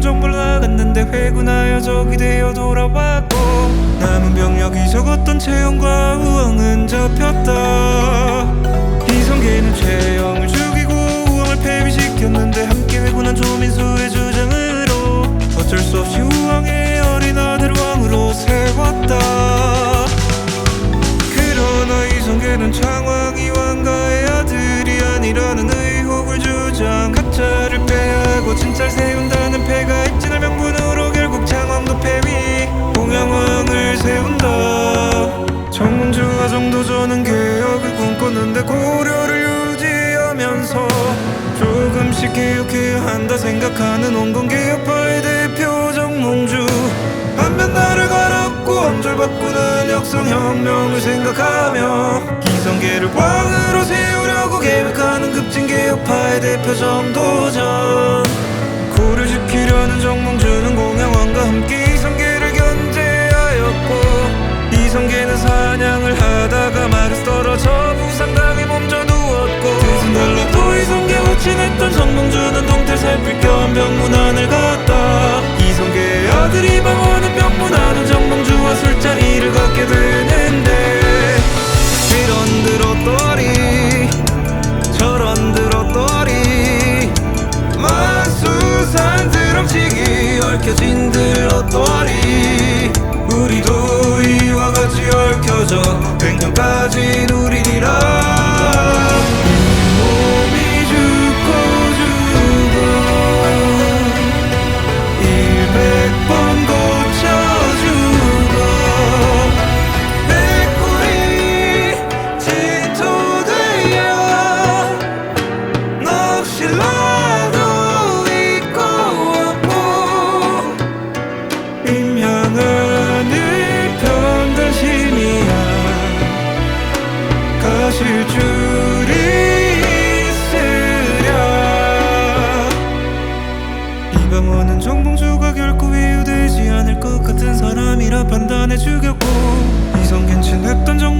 병 정보를 나갔는데 회군하여 적이 되어 돌아왔고 남은 병력이 적었던 채영과 우왕은 잡혔다. 이성계는 채영을 죽이고 우왕을 패배시켰는데 함께 회군한 조민수의 주장으로 어쩔 수 없이 우왕의 어린 아들 왕으로 세웠다. 그러나 이성계는 창왕이 왕가의 아들이 아니라는 의혹을 주장 가짜를 패하고 진짜를 세운다 꿈꿨는데 고려를 유지하면서 조금씩 개혁해야 한다 생각하는 원건 개혁파의 대표 정몽주. 반면 나를 갈았고 엄절 바꾸는 역성혁명을 생각하며 이성계를 왕으로 세우려고 계획하는 급진 살필 겸 병문 안을 갔다. 이성계의 아들이 방어는 병문 안은 정몽주와 술자리를 갖게 되는데. 이런 들었더리 저런 들었더리 마수산 드럼치기 얽혀진 들었더리. 우리도 이와 같이 얽혀져 백년까지 누 가실 줄이 있으랴. 이방원은 정봉주가 결코 회유되지 않을 것 같은 사람이라 판단해 죽였고 이성겐 친했던 정봉주의